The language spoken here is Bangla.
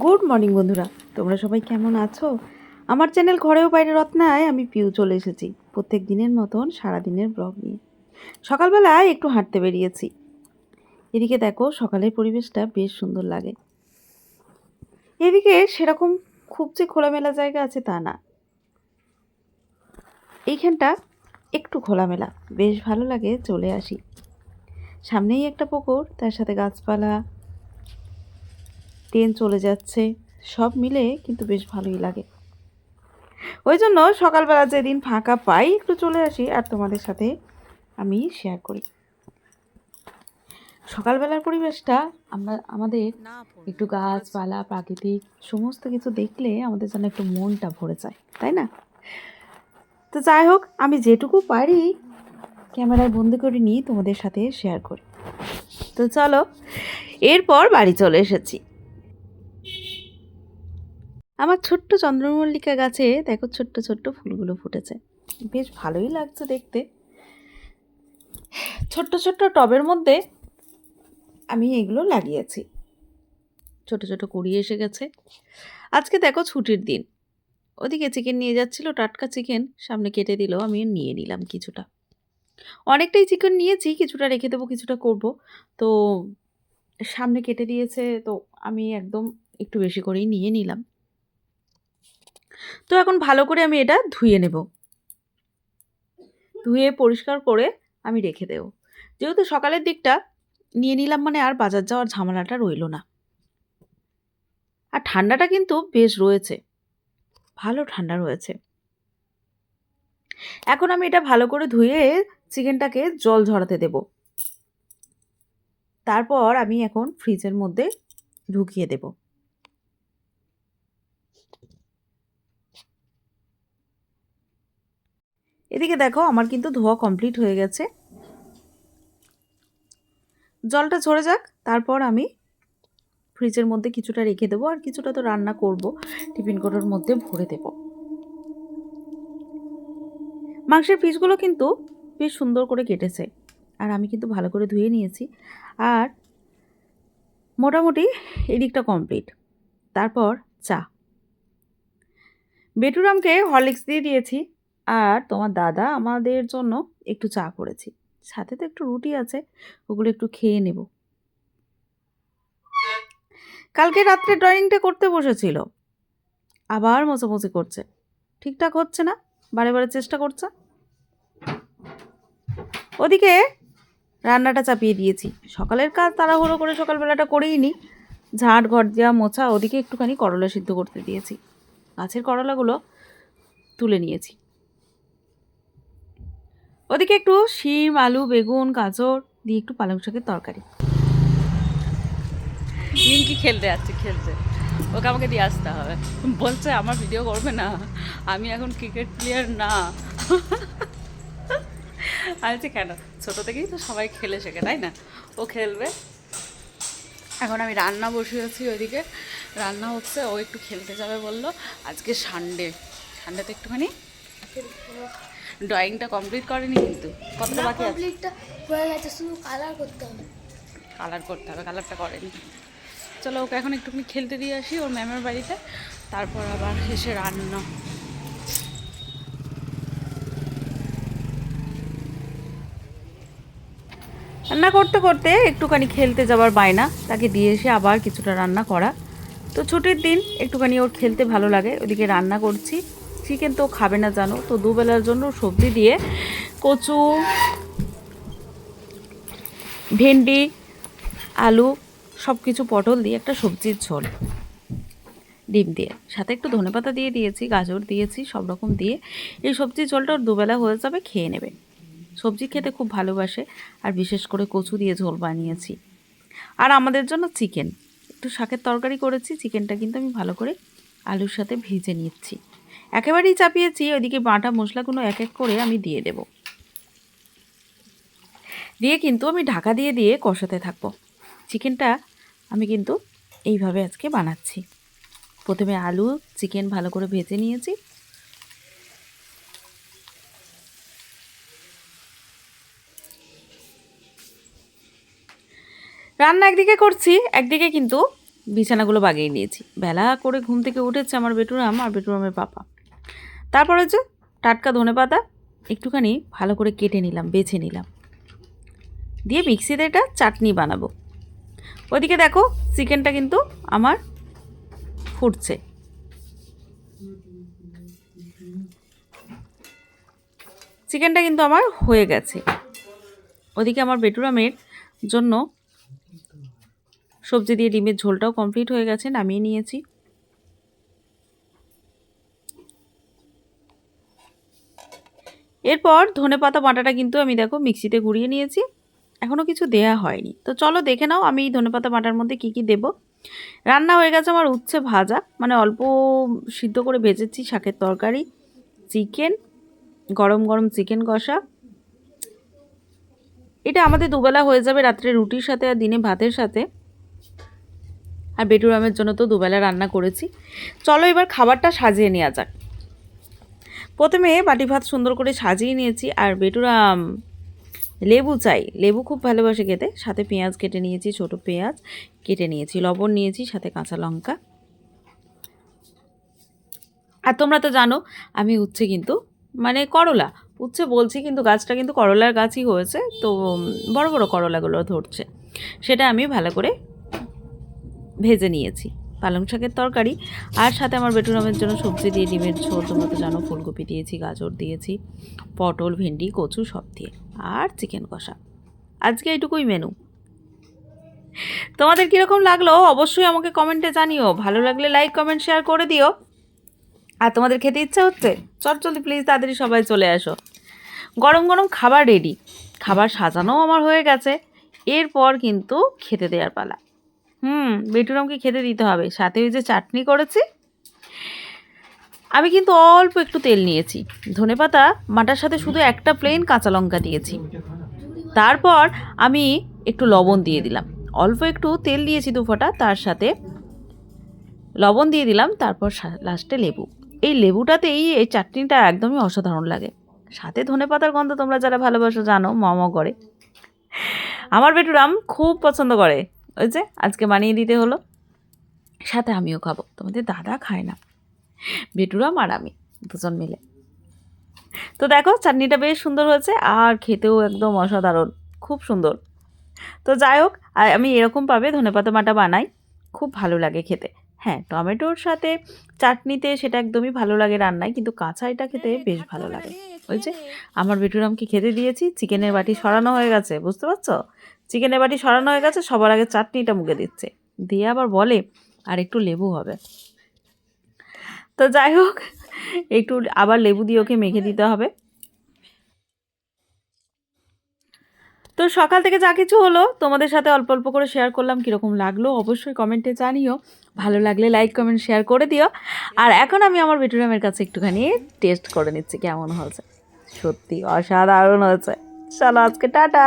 গুড মর্নিং বন্ধুরা। তোমরা সবাই কেমন আছো? আমার চ্যানেল ঘরেও বাইরে রত্নায় আমি পিউ চলে এসেছি প্রত্যেক দিনের মতন, সারা দিনের ব্লগ নিয়ে। সকালবেলায় একটু হাঁটতে বেরিয়েছি। এদিকে দেখো, সকালের পরিবেশটা বেশ সুন্দর লাগে। এদিকে সেরকম খুব যে খোলামেলা জায়গা আছে তা না। এইখানটা একটু খোলামেলা, বেশ ভালো লাগে চলে আসি। সামনেই একটা পুকুর, তার সাথে গাছপালা ট্রেন চলে যাচ্ছে। সব মিলে কিন্তু বেশ ভালোই লাগে। ওই জন্য সকালবেলা যেদিন ফাঁকা পাই, একটু চলে আসি আর তোমাদের সাথে আমি শেয়ার করি। সকালবেলার পরিবেশটা, আমরা, আমাদের একটু গাছপালা, প্রাকৃতিক সমস্ত কিছু দেখলে আমাদের যেন একটু মনটা ভরে যায়, তাই না? তো যাই হোক, আমি যেটুকু পারি ক্যামেরায় বন্দি করে নিই, তোমাদের সাথে শেয়ার করি। তো চলো, এরপর বাড়ি চলে এসেছি। আমার ছোট্ট চন্দ্রমল্লিকা গাছে দেখো ছোট্ট ছোট্ট ফুলগুলো ফুটেছে। বেশ ভালোই লাগছে দেখতে। ছোট্ট ছোট্ট টবের মধ্যে আমি এগুলো লাগিয়েছি। ছোট ছোট কুড়ি এসে গেছে। আজকে দেখো ছুটির দিন। ওদিকে চিকেন নিয়ে যাচ্ছিল, টাটকা চিকেন সামনে কেটে দিল, আমি নিয়ে নিলাম কিছুটা। অনেকটাই চিকেন নিয়েছি, কিছুটা রেখে দেবো, কিছুটা করব। তো সামনে কেটে দিয়েছে, তো আমি একদম একটু বেশি করেই নিয়ে নিলাম। তো এখন ভালো করে আমি এটা ধুয়ে নেব। ধুয়ে পরিষ্কার করে আমি রেখে দেব। যেহেতু সকালের দিকটা নিয়ে নিলাম মানে আর বাজার যাওয়ার ঝামেলাটা রইল না। আর ঠান্ডাটা কিন্তু বেশ রয়েছে। ভালো ঠান্ডা রয়েছে। এখন আমি এটা ভালো করে ধুয়ে চিকেনটাকে জল ঝরাতে দেব। তারপর আমি এখন ফ্রিজের মধ্যে ঢুকিয়ে দেব। এদিকে দেখো, আমার কিন্তু ধোয়া কমপ্লিট হয়ে গেছে। জলটা ঝরে যাক, তারপর আমি ফ্রিজের মধ্যে কিছুটা রেখে দেবো, আর কিছুটা তো রান্না করব, টিফিন কোটোর মধ্যে ভরে দেব। মাংসের পিসগুলো কিন্তু বেশ সুন্দর করে কেটেছে, আর আমি কিন্তু ভালো করে ধুয়ে নিয়েছি। আর মোটামুটি এদিকটা কমপ্লিট তারপর চা। বেটুরামকে হরলিক্স দিয়ে দিয়েছি। আর তোমার দাদা আমাদের জন্য একটু চা করেছি। সাথে তো একটু রুটি আছে, ওগুলো একটু খেয়ে নেব। কালকে রাত্রে ড্রয়িংটা করতে বসেছিল। আবার মোছামুছি করছে। ঠিকঠাক হচ্ছে না? বারে বারে চেষ্টা করছে? ওদিকে রান্নাটা চাপিয়ে দিয়েছি। সকালের কাজ তাড়াহুড়ো করে সকালবেলাটা করেই নি। ঝাঁট ঘর দেওয়া, মোছা, ওদিকে একটুখানি করলা সিদ্ধ করতে দিয়েছি। গাছের করলাগুলো তুলে নিয়েছি। ওদিকে একটু শিম আলু বেগুন গাজর দিয়ে একটু পালং শাকের তরকারি। রিঙ্কি খেলতে যাচ্ছে খেলতে। ওকে আমাকে দিয়ে আসতে হবে। বলছে আমার ভিডিও করবে না। আমি এখন ক্রিকেট প্লেয়ার না। বলছি, কেন? ছোটো থেকেই তো সবাই খেলে শেখে তাই না? ও খেলবে। এখন আমি রান্না বসিয়েছি ওইদিকে। রান্না হচ্ছে ও একটু খেলতে যাবে বলল। আজকে সানডে সানডেতে একটুখানি ড্রয়িংটা কমপ্লিট করেনি কিন্তু। কতটা বাকি আছে? কমপ্লিটটা হয়ে গেছে শুধু কালার করতে হবে। কালার করতে হবে কালারটা করেনি। চলো ওকে এখন একটুখানি খেলতে দিয়ে আসি ওর ম্যামের বাড়িতে। তারপর আবার এসে রান্না। রান্না করতে করতে একটুখানি খেলতে যাওয়ার বায়না তাকে দিয়ে এসে আবার কিছুটা রান্না করা। তো ছুটির দিন একটুখানি ওর খেলতে ভালো লাগে ওদিকে রান্না করছি। চিকেন তো খাবে না, জানো? তো দুবেলার জন্য সবজি দিয়ে কচু, ভেন্ডি, আলু সব কিছু পটল দিয়ে একটা সবজির ঝোল। ডিম দিয়ে। সাথে একটু ধনেপাতা দিয়ে দিয়েছি, গাজর দিয়েছি, সব রকম দিয়ে এই সবজির ঝোলটা ওর দুবেলা হয়ে যাবে, খেয়ে নেবে। সবজি খেতে খুব ভালোবাসে, আর বিশেষ করে কচু দিয়ে ঝোল বানিয়েছি। আর আমাদের জন্য চিকেন। একটু শাকের তরকারি করেছি, চিকেনটা কিন্তু আমি ভালো করে আলুর সাথে ভেজে নিচ্ছি। একেবারেই চাপিয়েছি, ওইদিকে বাটা মশলাগুলো এক এক করে আমি দিয়ে দেব। দিয়ে কিন্তু আমি ঢাকা দিয়ে দিয়ে কষাতে থাকব। চিকেনটা আমি কিন্তু এইভাবে আজকে বানাচ্ছি। প্রথমে আলু, চিকেন ভালো করে ভেজে নিয়েছি। রান্না একদিকে করছি, একদিকে কিন্তু বিছানাগুলো বাগিয়ে নিয়েছি। বেলা করে ঘুম থেকে উঠেছে আমার বেটুরাম আর বেটুরামের পাপা। তারপর হচ্ছে টাটকা ধনে পাতা একটুখানি ভালো করে কেটে নিলাম, বেছে নিলাম। দিয়ে মিক্সিতে এটা চাটনি বানাবো। ওইদিকে দেখো চিকেনটা কিন্তু আমার ফুটছে। চিকেনটা কিন্তু আমার হয়ে গেছে। ওদিকে আমার বেটুরামের জন্য সবজি দিয়ে ডিমের ঝোলটাও কমপ্লিট হয়ে গেছে, নামিয়ে নিয়েছি। এরপর ধনে পাতা বাটাটা কিন্তু আমি দেখো মিক্সিতে ঘুরিয়ে নিয়েছি। এখনও কিছু দেয়া হয়নি। তো চলো দেখে নাও আমি ধনে পাতা বাটার মধ্যে কী কী দেবো। রান্না হয়ে গেছে আমার উচ্ছে ভাজা মানে অল্প সিদ্ধ করে ভেজেছি শাকের তরকারি, চিকেন, গরম গরম চিকেন কষা। এটা আমাদের দুবেলা হয়ে যাবে রাত্রে রুটির সাথে আর দিনে ভাতের সাথে। আর বেটুরামের জন্য তো দুবেলা রান্না করেছি। চলো এবার খাবারটা সাজিয়ে নেওয়া যাক। প্রথমে বাটি ভাত সুন্দর করে সাজিয়ে নিয়েছি আর বেটুরাম, লেবু চাই। লেবু খুব ভালোবাসে খেতে। সাথে পেঁয়াজ কেটে নিয়েছি, ছোট পেঁয়াজ কেটে নিয়েছি, লবণ নিয়েছি, সাথে কাঁচা লঙ্কা। আর তোমরা তো জানো, আমি উচ্ছে কিন্তু মানে করলা। উচ্ছে বলছি কিন্তু গাছটা কিন্তু করলার গাছই হয়েছে, তো বড় বড় করলাগুলো ধরছে। সেটা আমি ভালো করে ভেজে নিয়েছি। পালং শাকের তরকারি আর সাথে আমার বেটুরামের জন্য সবজি দিয়ে ডিমের ঝোল। তোমরা তো জানো, ফুলকপি দিয়েছি, গাজর দিয়েছি, পটল, ভেন্ডি, কচু সব দিয়ে আর চিকেন কষা। আজকে এইটুকুই মেনু তোমাদের কীরকম লাগল অবশ্যই আমাকে কমেন্টে জানিও। ভালো লাগলে লাইক কমেন্ট শেয়ার করে দিও। আর তোমাদের খেতে ইচ্ছা হচ্ছে, চট জলদি প্লিজ তাড়াতাড়ি সবাই চলে আসো। গরম গরম খাবার রেডি খাবার সাজানোও আমার হয়ে গেছে। এরপর কিন্তু খেতে দেওয়ার পালা। হুম, বেটুরামকে খেতে দিতে হবে। সাথে ওই যে চাটনি করেছি। আমি কিন্তু অল্প একটু তেল নিয়েছি। ধনেপাতা, মাটার সাথে শুধু একটা প্লেন কাঁচা লঙ্কা দিয়েছি। তারপর আমি একটু লবণ দিয়ে দিলাম। অল্প একটু তেল দিয়েছি দু ফোঁটা, তার সাথে লবণ দিয়ে দিলাম, তারপর লাস্টে লেবু। এই লেবুটাতেই এই চাটনিটা একদমই অসাধারণ লাগে। সাথে ধনেপাতার গন্ধ তোমরা যারা ভালোবাসো জানো, মম করে। আমার বেটুরাম খুব পছন্দ করে। ওই যে আজকে বানিয়ে দিতে হলো। সাথে আমিও খাব, তোমাদের দাদা খায় না। বেটুরাম আর আমি দুজন মিলে। তো দেখো, চাটনিটা বেশ সুন্দর হয়েছে আর খেতেও একদম অসাধারণ, খুব সুন্দর। তো যাই হোক আমি এরকম পাবে ধনেপাতা মাটা বানাই, খুব ভালো লাগে খেতে। হ্যাঁ টমেটোর সাথে চাটনিতে সেটা একদমই ভালো লাগে রান্নায় কিন্তু কাঁচা এটা খেতে বেশ ভালো লাগে। ওই যে আমার বেটুরামকে খেতে দিয়েছি চিকেনের বাটি সরানো হয়ে গেছে বুঝতে পারছ? চিকেনের বাটি সরানো হয়ে গেছে সবার আগে চাটনিটা মুখে দিচ্ছে। দিয়ে আবার বলে আর একটু লেবু হবে। তো যাই হোক একটু আবার লেবু দিয়ে ওকে মেখে দিতে হবে। তো সকাল থেকে যা কিছু হলো, তোমাদের সাথে অল্প অল্প করে শেয়ার করলাম, কীরকম লাগল অবশ্যই কমেন্টে জানিও। ভালো লাগলে লাইক কমেন্ট শেয়ার করে দিও। আর এখন আমি আমার বেটুরামের কাছে একটুখানি টেস্ট করে নিচ্ছি, কেমন হয়েছে। সত্যি অসাধারণ হয়েছে। চলো আজকে টাটা!